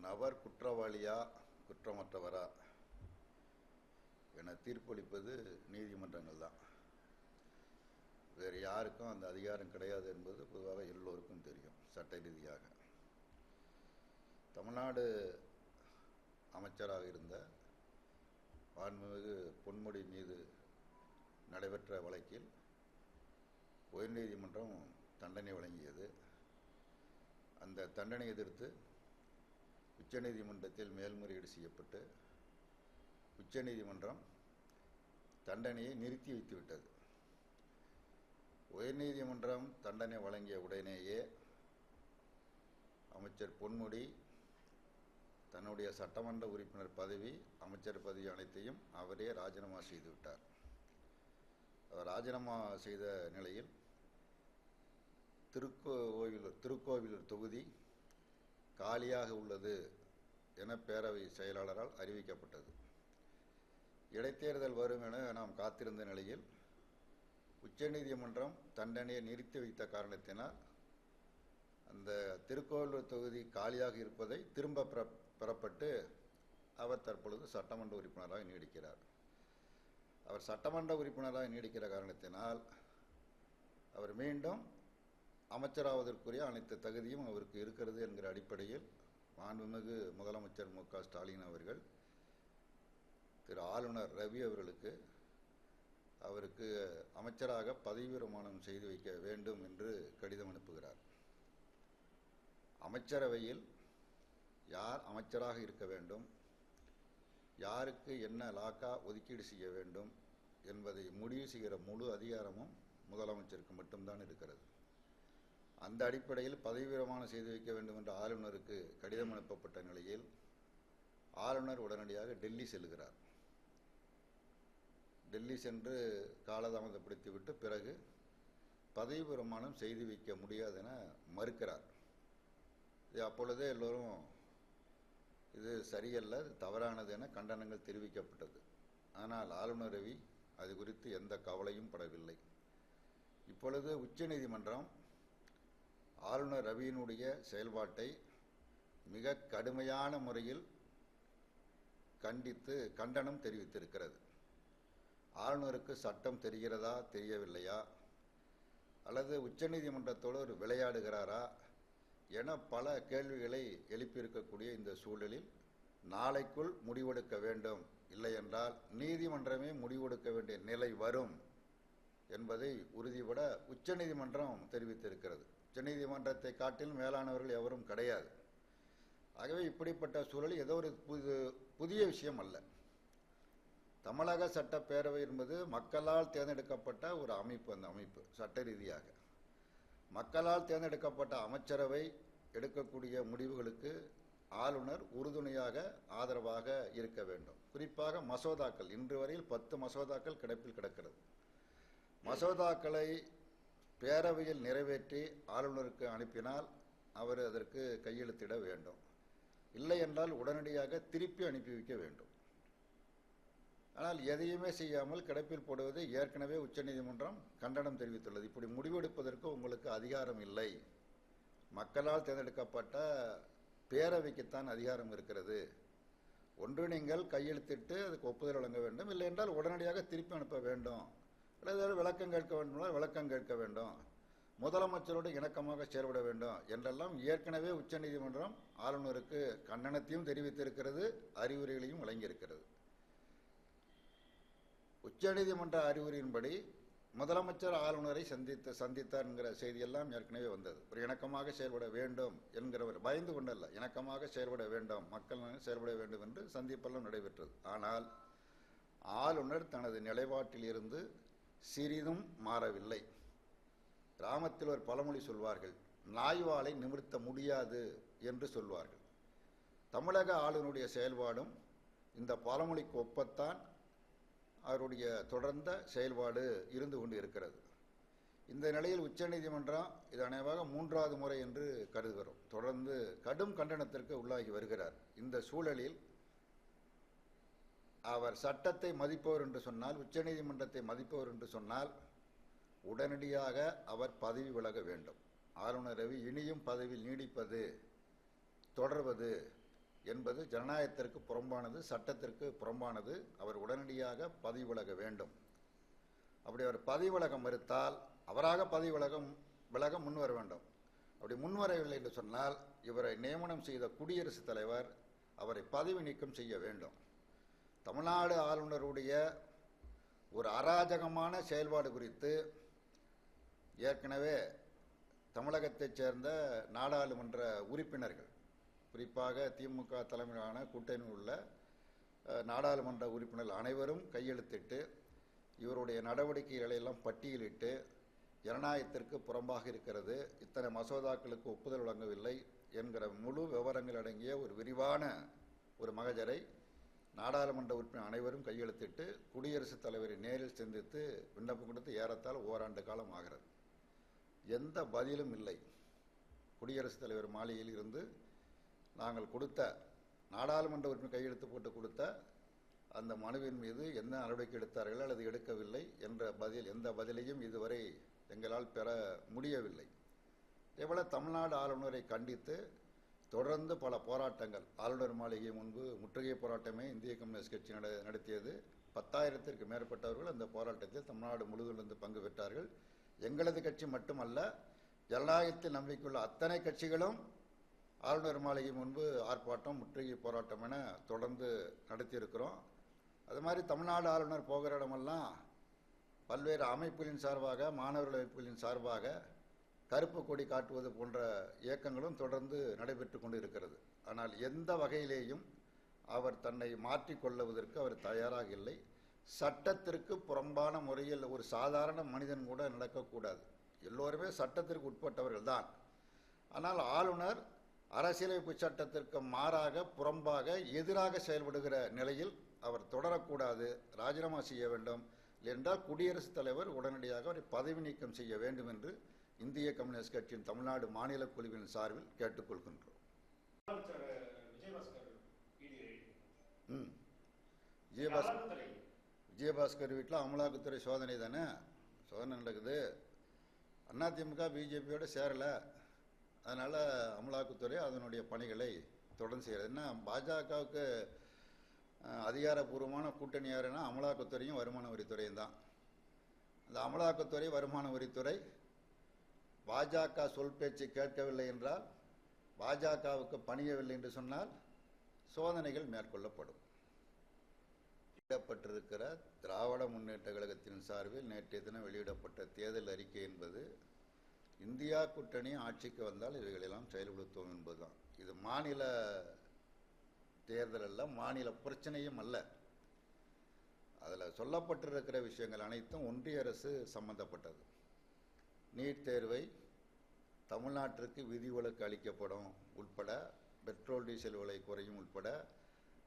நபர் குற்றவாளியா குற்றமற்றவரா என தீர்ப்பளிப்பது நீதிமன்றங்கள் தான். வேறு யாருக்கும் அந்த அதிகாரம் கிடையாது என்பது பொதுவாக எல்லோருக்கும் தெரியும் சட்ட ரீதியாக. தமிழ்நாடு அமைச்சராக இருந்த ஆன்மிகு பொன்முடி மீது நடைபெற்ற வழக்கில் உயர்நீதிமன்றம் தண்டனை வழங்கியது. அந்த தண்டனை எதிர்த்து உச்சநீதிமன்றத்தில் மேல்முறையீடு செய்யப்பட்டு உச்சநீதிமன்றம் தண்டனையை நிறுத்தி வைத்துவிட்டது. உயர்நீதிமன்றம் தண்டனை வழங்கிய உடனேயே அமைச்சர் பொன்முடி தன்னுடைய சட்டமன்ற உறுப்பினர் பதவி அமைச்சர் பதவி அனைத்தையும் அவரே ராஜினாமா செய்துவிட்டார் அவர் ராஜினாமா செய்த நிலையில் திருக்கோவிலூர் திருக்கோவிலூர் தொகுதி காலியாக உள்ளது என பேரவை செயலாளரால் அறிவிக்கப்பட்டது. இடைத்தேர்தல் வரும் என நாம் காத்திருந்த நிலையில் உச்சநீதிமன்றம் தண்டனையை நிறுத்தி வைத்த காரணத்தினால் அந்த திருக்கோவிலூர் தொகுதி காலியாக இருப்பதை திரும்ப பெறப்பட்டு அவர் தற்பொழுது சட்டமன்ற உறுப்பினராக நீடிக்கிறார். அவர் சட்டமன்ற உறுப்பினராக நீடிக்கிற காரணத்தினால் அவர் மீண்டும் அமைச்சராவதற்குரிய அனைத்து தகுதியும் அவருக்கு இருக்கிறது என்கிற அடிப்படையில் மாண்புமிகு முதலமைச்சர் மு க ஸ்டாலின் அவர்கள் திரு ஆளுநர் ரவி அவர்களுக்கு அவருக்கு அமைச்சராக பதவி பிரமாணம் செய்து வைக்க வேண்டும் என்று கடிதம் அனுப்புகிறார். அமைச்சரவையில் யார் அமைச்சராக இருக்க வேண்டும்? யாருக்கு என்ன லாக்கா ஒதுக்கீடு செய்ய வேண்டும்? என்பதை முடிவு செய்கிற முழு அதிகாரமும் முதலமைச்சருக்கு மட்டும்தான் இருக்கிறது. அந்த அடிப்படையில் பதவி பிரமாணம் செய்து வைக்க வேண்டும் என்ற ஆளுநருக்கு கடிதம் அனுப்பப்பட்ட நிலையில் ஆளுநர் உடனடியாக டெல்லி செல்கிறார். டெல்லி சென்று காலதாமதப்படுத்திவிட்டு பிறகு பதவி பிரமாணம் செய்து வைக்க முடியாது என மறுக்கிறார். இது அப்பொழுதே எல்லோரும் இது சரியல்ல இது தவறானது என கண்டனங்கள் தெரிவிக்கப்பட்டது. ஆனால் ஆளுநர் ரவி அது குறித்து எந்த கவலையும் படவில்லை. இப்பொழுது உச்சநீதிமன்றம் ஆளுநர் ரவியினுடைய செயல்பாட்டை மிக கடுமையான முறையில் கண்டித்து கண்டனம் தெரிவித்திருக்கிறது. ஆளுநருக்கு சட்டம் தெரிகிறதா தெரியவில்லையா? அல்லது உச்சநீதிமன்றத்தோடு ஒரு விளையாடுகிறாரா? என பல கேள்விகளை எழுப்பியிருக்கக்கூடிய இந்த சூழலில் நாளைக்குள் முடிவெடுக்க வேண்டும். இல்லையென்றால் நீதிமன்றமே முடிவெடுக்க வேண்டிய நிலை வரும் என்பதை உறுதிபட உச்சநீதிமன்றம் தெரிவித்திருக்கிறது. உச்சநீதிமன்றத்தை காட்டிலும் மேலானவர்கள் எவரும் கிடையாது. ஆகவே இப்படிப்பட்ட சூழல் ஏதோ ஒரு புது புதிய விஷயம் அல்ல. தமிழக சட்டப்பேரவை என்பது மக்களால் தேர்ந்தெடுக்கப்பட்ட ஒரு அமைப்பு அந்த அமைப்பு சட்ட ரீதியாக. மக்களால் தேர்ந்தெடுக்கப்பட்ட அமைச்சரவை எடுக்கக்கூடிய முடிவுகளுக்கு ஆளுநர் உறுதுணையாக ஆதரவாக இருக்க வேண்டும். குறிப்பாக மசோதாக்கள் இன்று வரையில் பத்து மசோதாக்கள் கிடப்பில் கிடக்கிறது. மசோதாக்களை பேரவையில் நிறைவேற்றி ஆளுநருக்கு அனுப்பினால் அவர் அதற்கு கையெழுத்திட வேண்டும். இல்லை என்றால் உடனடியாக திருப்பி அனுப்பி வைக்க வேண்டும். ஆனால் எதையுமே செய்யாமல் கிடப்பில் போடுவது ஏற்கனவே உச்சநீதிமன்றம் கண்டனம் தெரிவித்துள்ளது. இப்படி முடிவெடுப்பதற்கு உங்களுக்கு அதிகாரம் இல்லை. மக்களால் தேர்ந்தெடுக்கப்பட்ட பேரவைக்குத்தான் அதிகாரம் இருக்கிறது. ஒன்று நீங்கள் கையெழுத்திட்டு அதுக்கு ஒப்புதல் வழங்க வேண்டும். இல்லை என்றால் உடனடியாக திருப்பி அனுப்ப வேண்டும். அல்லது விளக்கம் கேட்க வேண்டுமானால் விளக்கம் கேட்க வேண்டும். முதலமைச்சரோடு இணக்கமாக செயல்பட வேண்டும் என்றெல்லாம் ஏற்கனவே உச்சநீதிமன்றம் ஆளுநருக்கு கண்டனத்தையும் தெரிவித்திருக்கிறது அறிவுரைகளையும் வழங்கியிருக்கிறது. உச்சநீதிமன்ற அறிவுரையின்படி முதலமைச்சர் ஆளுநரை சந்தித்து சந்தித்தார் என்கிற செய்தியெல்லாம் ஏற்கனவே வந்தது. ஒரு இணக்கமாக செயல்பட வேண்டும் என்கிறவர் பயந்து கொண்டல்ல. இணக்கமாக செயல்பட வேண்டும் மக்கள் செயல்பட வேண்டும் என்று சந்திப்பெல்லாம் நடைபெற்றது. ஆனால் ஆளுநர் தனது நிலைப்பாட்டில் இருந்து சிறிதும் மாறவில்லை. கிராமத்தில் ஒரு பழமொழி சொல்வார்கள் நாய்வாலை நிமிர்த்த முடியாது என்று சொல்வார்கள். தமிழக ஆளுநருடைய செயல்பாடும் இந்த பழமொழிக்கு ஒப்பத்தான் அவருடைய தொடர்ந்த செயல்பாடு இருந்து கொண்டு இருக்கிறது இந்த நிலையில் உச்சநீதிமன்றம் இது அனைவாக மூன்றாவது முறை என்று கருதுகிறோம். தொடர்ந்து கடும் கண்டனத்திற்கு உள்ளாகி வருகிறார். இந்த சூழலில் அவர் சட்டத்தை மதிப்பவர் என்று சொன்னால் உச்சநீதிமன்றத்தை மதிப்பவர் என்று சொன்னால் உடனடியாக அவர் பதவி விலக வேண்டும். ஆளுநர் ரவி இனியும் பதவியில் நீடிப்பது தொடர்வது என்பது ஜனநாயகத்திற்கு புறம்பானது சட்டத்திற்கு புறம்பானது. அவர் உடனடியாக பதவி விலக வேண்டும். அப்படி அவர் பதவி விலக மறுத்தால் அவராக பதவி விலகம் விலக முன்வர வேண்டும். அப்படி முன்வரவில்லை என்று சொன்னால் இவரை நியமனம் செய்த குடியரசுத் தலைவர் அவரை பதவி நீக்கம் செய்ய வேண்டும். தமிழ்நாடு ஆளுநருடைய ஒரு அராஜகமான செயல்பாடு குறித்து ஏற்கனவே தமிழகத்தைச் சேர்ந்த நாடாளுமன்ற உறுப்பினர்கள் குறிப்பாக திமுக தலைமையிலான கூட்டணியில் உள்ள நாடாளுமன்ற உறுப்பினர்கள் அனைவரும் கையெழுத்திட்டு இவருடைய நடவடிக்கைகளை எல்லாம் பட்டியலிட்டு ஜனநாயகத்திற்கு புறம்பாக இருக்கிறது இத்தனை மசோதாக்களுக்கு ஒப்புதல் வழங்கவில்லை என்கிற முழு விவரங்கள் அடங்கிய ஒரு விரிவான ஒரு மகஜரை நாடாளுமன்ற உறுப்பினர் அனைவரும் கையெழுத்திட்டு குடியரசுத் தலைவரை நேரில் சந்தித்து விண்ணப்பம் கொடுத்து ஏறத்தால் ஓராண்டு காலம் ஆகிறது. எந்த பதிலும் இல்லை. குடியரசுத் தலைவர் மாளிகையில் இருந்து நாங்கள் கொடுத்த நாடாளுமன்ற உறுப்பினர் கையெழுத்து போட்டு கொடுத்த அந்த மனுவின் மீது என்ன நடவடிக்கை எடுத்தார்கள் அல்லது எடுக்கவில்லை என்ற பதில் எந்த பதிலையும் இதுவரை எங்களால் பெற முடியவில்லை. இதேபோல் தமிழ்நாடு ஆளுநரை கண்டித்து தொடர்ந்து பல போராட்டங்கள். ஆளுநர் மாளிகை முன்பு முற்றுகை போராட்டமே இந்திய கம்யூனிஸ்ட் கட்சி நட நடத்தியது. பத்தாயிரத்திற்கு மேற்பட்டவர்கள் அந்த போராட்டத்தில் தமிழ்நாடு முழுவதிலிருந்து பங்கு பெற்றார்கள். எங்களது கட்சி மட்டுமல்ல ஜனநாயகத்தில் நம்பிக்கையுள்ள அத்தனை கட்சிகளும் ஆளுநர் மாளிகை முன்பு ஆர்ப்பாட்டம் முற்றுகை போராட்டம் என தொடர்ந்து நடத்தியிருக்கிறோம். அது மாதிரி தமிழ்நாடு ஆளுநர் போகிற இடமெல்லாம் பல்வேறு அமைப்புகளின் சார்பாக மாணவர்கள் அமைப்புகளின் சார்பாக கருப்பு கொடி காட்டுவது போன்ற இயக்கங்களும் தொடர்ந்து நடைபெற்று கொண்டு இருக்கிறது ஆனால் எந்த வகையிலேயும் அவர் தன்னை மாற்றிக்கொள்ளுவதற்கு அவர் தயாராக இல்லை. சட்டத்திற்கு புறம்பான முறையில் ஒரு சாதாரண மனிதன் கூட நடக்கக்கூடாது. எல்லோருமே சட்டத்திற்கு உட்பட்டவர்கள் தான். ஆனால் ஆளுநர் அரசியலமைப்பு சட்டத்திற்கு மாறாக புறம்பாக எதிராக செயல்படுகிற நிலையில் அவர் தொடரக்கூடாது ராஜினாமா செய்ய வேண்டும் என்றால் குடியரசுத் தலைவர் உடனடியாக அவரை பதவி நீக்கம் செய்ய வேண்டும் என்று இந்திய கம்யூனிஸ்ட் கட்சியின் தமிழ்நாடு மாநில குழுவின் சார்பில் கேட்டுக்கொள்கின்றோம். விஜயபாஸ்கர் ம். விஜயபாஸ்கர் விஜயபாஸ்கர் வீட்டில் அமலாக்கத்துறை சோதனை தானே? சோதனை நடக்குது. அதிமுக பிஜேபியோட சேரலை. அதனால் அமலாக்கத்துறை அதனுடைய பணிகளை தொடர்ந்து செய்கிறது. என்ன பாஜகவுக்கு அதிகாரப்பூர்வமான கூட்டணி யாருன்னா அமலாக்கத்துறையும் வருமான வரித்துறையும் தான். அந்த அமலாக்கத்துறை வருமான வரித்துறை பாஜக சொல் பேச்சு கேட்கவில்லை என்றால் பாஜகவுக்கு பணியவில்லை என்று சொன்னால் சோதனைகள் மேற்கொள்ளப்படும். வெளியிடப்பட்டிருக்கிற திராவிட முன்னேற்ற கழகத்தின் சார்பில் நேற்றைய தினம் வெளியிடப்பட்ட தேர்தல் அறிக்கை என்பது இந்தியா கூட்டணி ஆட்சிக்கு வந்தால் இவைகளெல்லாம் செயல்படுத்துவோம் என்பதுதான். இது மாநில தேர்தல் அல்ல மாநில பிரச்சனையும் அல்ல. அதில் சொல்லப்பட்டிருக்கிற விஷயங்கள் அனைத்தும் ஒன்றிய அரசு சம்பந்தப்பட்டது. நீட் தேர்வை தமிழ்நாட்டிற்கு விதிவிலக்கு அளிக்கப்படும் உட்பட பெட்ரோல் டீசல் விலை குறையும் உட்பட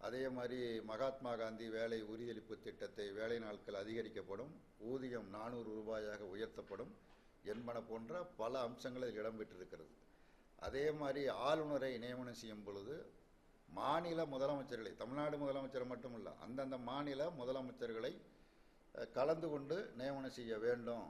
அதே மாதிரி மகாத்மா காந்தி வேலை உறுதியளிப்பு திட்டத்தை வேலை நாட்கள் அதிகரிக்கப்படும் ஊதியம் நானூறு ரூபாயாக உயர்த்தப்படும் என்பன போன்ற பல அம்சங்கள் இதில் இடம்பெற்றிருக்கிறது. அதே மாதிரி ஆளுநரை நியமனம் செய்யும் பொழுது மாநில முதலமைச்சர்களை தமிழ்நாடு முதலமைச்சர் மட்டுமல்ல அந்தந்த மாநில முதலமைச்சர்களை கலந்து கொண்டு நியமனம் செய்ய வேண்டும்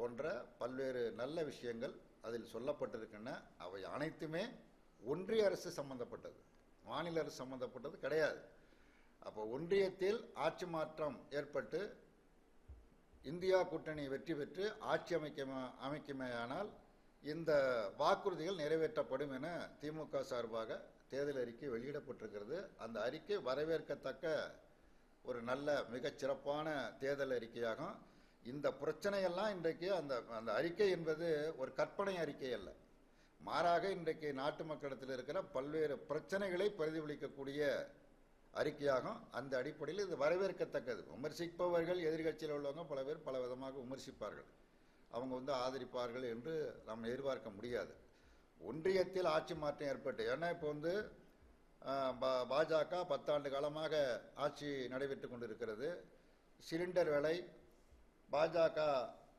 போன்ற பல்வேறு நல்ல விஷயங்கள் அதில் சொல்லப்பட்டிருக்கின்றன. அவை அனைத்துமே ஒன்றிய அரசு சம்பந்தப்பட்டது. மாநில அரசு சம்பந்தப்பட்டது கிடையாது. அப்போ ஒன்றியத்தில் ஆட்சி மாற்றம் ஏற்பட்டு இந்தியா கூட்டணி வெற்றி பெற்று ஆட்சி அமைக்க அமைக்குமேயானால் இந்த வாக்குறுதிகள் நிறைவேற்றப்படும் என திமுக சார்பாக தேர்தல் அறிக்கை வெளியிடப்பட்டிருக்கிறது. அந்த அறிக்கை வரவேற்கத்தக்க ஒரு நல்ல மிகச் சிறப்பான தேர்தல் அறிக்கையாகும். இந்த பிரச்சனையெல்லாம் இன்றைக்கு அந்த அந்த அறிக்கை என்பது ஒரு கற்பனை அறிக்கை அல்ல. மாறாக இன்றைக்கு நாட்டு மக்களிடத்தில் இருக்கிற பல்வேறு பிரச்சனைகளை பிரதிபலிக்கக்கூடிய அறிக்கையாகும். அந்த அடிப்படையில் இது வரவேற்கத்தக்கது. விமர்சிப்பவர்கள் எதிர்கட்சியில் உள்ளவங்க பல பேர் பல விதமாக விமர்சிப்பார்கள். அவங்க வந்து ஆதரிப்பார்கள் என்று நாம் எதிர்பார்க்க முடியாது. ஒன்றியத்தில் ஆட்சி மாற்றம் ஏற்பட்டு ஏன்னா இப்போ வந்து பா- பாஜக பத்தாண்டு காலமாக ஆட்சி நடைபெற்று கொண்டிருக்கிறது. சிலிண்டர் விலை பாஜக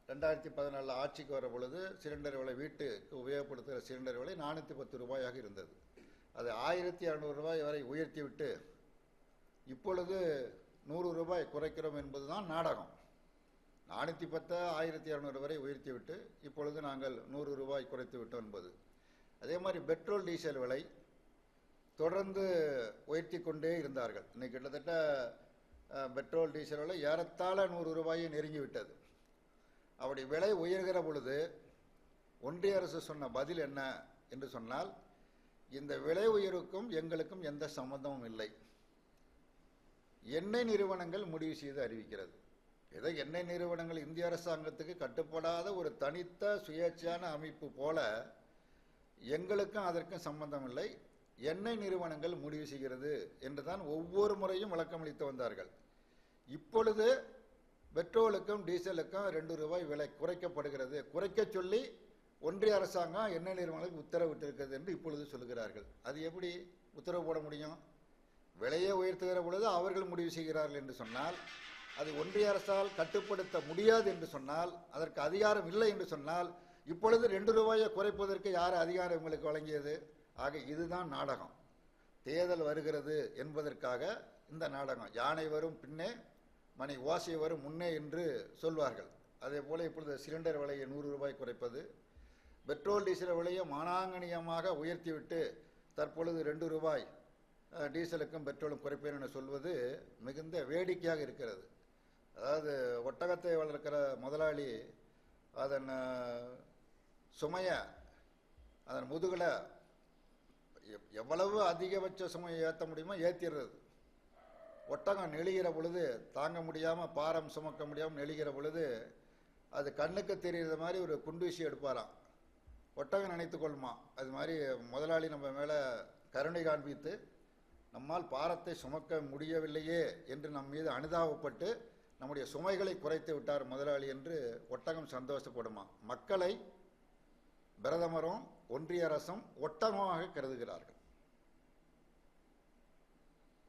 ரெண்டாயிரத்தி பதினாலில் ஆட்சிக்கு வர பொழுது சிலிண்டர் விலை வீட்டுக்கு உபயோகப்படுத்துகிற சிலிண்டர் விலை நானூற்றி பத்து ரூபாயாக இருந்தது. அது ஆயிரத்தி இரநூறுபாய் வரை உயர்த்திவிட்டு இப்பொழுது நூறு ரூபாய் குறைக்கிறோம் என்பது தான் நாடகம். நானூற்றி பத்து ஆயிரத்தி இரநூறு வரை உயர்த்திவிட்டு இப்பொழுது நாங்கள் நூறு ரூபாய் குறைத்து விட்டோம் என்பது. அதே மாதிரி பெட்ரோல் டீசல் விலை தொடர்ந்து உயர்த்தி கொண்டே இருந்தார்கள். இன்னைக்கு கிட்டத்தட்ட பெட்ரோல் டீசல் விலை ஏறத்தாழ நூறு ரூபாயை நெருங்கிவிட்டது. அப்படி விலை உயர்கிற பொழுது ஒன்றிய அரசு சொன்ன பதில் என்ன என்று சொன்னால் இந்த விலை உயர்வுக்கும் எங்களுக்கும் எந்த சம்பந்தமும் இல்லை. எண்ணெய் நிறுவனங்கள் முடிவு செய்து அறிவிக்கிறது. ஏதோ எண்ணெய் நிறுவனங்கள் இந்திய அரசாங்கத்துக்கு கட்டுப்படாத ஒரு தனித்த சுயேட்சையான அமைப்பு போல எங்களுக்கும் அதற்கும் சம்பந்தம் இல்லை. எண்ணெய் நிறுவனங்கள் முடிவு செய்கிறது என்று தான் ஒவ்வொரு முறையும் விளக்கமளித்து வந்தார்கள். இப்பொழுது பெட்ரோலுக்கும் டீசலுக்கும் ரெண்டு ரூபாய் விலை குறைக்கப்படுகிறது. குறைக்க சொல்லி ஒன்றிய அரசாங்கம் எண்ணெய் நிறுவனங்களுக்கு உத்தரவிட்டிருக்கிறது என்று இப்பொழுது சொல்கிறார்கள். அது எப்படி உத்தரவு போட முடியும்? விலையை உயர்த்துகிற பொழுது அவர்கள் முடிவு செய்கிறார்கள் என்று சொன்னால் அது ஒன்றிய அரசால் கட்டுப்படுத்த முடியாது என்று சொன்னால் அதற்கு அதிகாரம் இல்லை என்று சொன்னால் இப்பொழுது ரெண்டு ரூபாயை குறைப்பதற்கு யார் அதிகாரம் உங்களுக்கு வழங்கியது? ஆக இதுதான் நாடகம். தேர்தல் வருகிறது என்பதற்காக இந்த நாடகம். யானை வரும் பின்னே மணி ஓசை வரும் முன்னே என்று சொல்வார்கள். அதே போல இப்பொழுது சிலிண்டர் விலையை நூறு ரூபாய் குறைப்பது பெட்ரோல் டீசல் விலையை மானாங்கணியமாக உயர்த்திவிட்டு தற்பொழுது ரெண்டு ரூபாய் டீசலுக்கும் பெட்ரோலும் குறைப்பேன் என சொல்வது மிகுந்த வேடிக்கையாக இருக்கிறது. அதாவது ஒட்டகத்தை வளர்க்கிற முதலாளி அதன் சுமையை அதன் முதுகில் எவ்வளவு அதிகபட்ச சுமையை ஏற்ற முடியுமோ ஏற்றிடுறது ஒட்டகம் நெளிகிற பொழுது தாங்க முடியாமல் பாரம் சுமக்க முடியாமல் நெளிகிற பொழுது அது கண்ணுக்கு தெரிகிற மாதிரி ஒரு குண்டூசி எடுப்பாராம். ஒட்டகம் நினைத்து கொள்மா அது மாதிரி முதலாளி நம்ம மேலே கருணை காண்பித்து நம்மால் பாரத்தை சுமக்க முடியவில்லையே என்று நம் மீது அனுதாபப்பட்டு நம்முடைய சுமைகளை குறைத்து விட்டார் முதலாளி என்று ஒட்டகம் சந்தோஷப்படுமா? மக்களை பிரதமரும் ஒன்றிய அரசும் ஒட்டகமாக கருதுகிறார்கள்.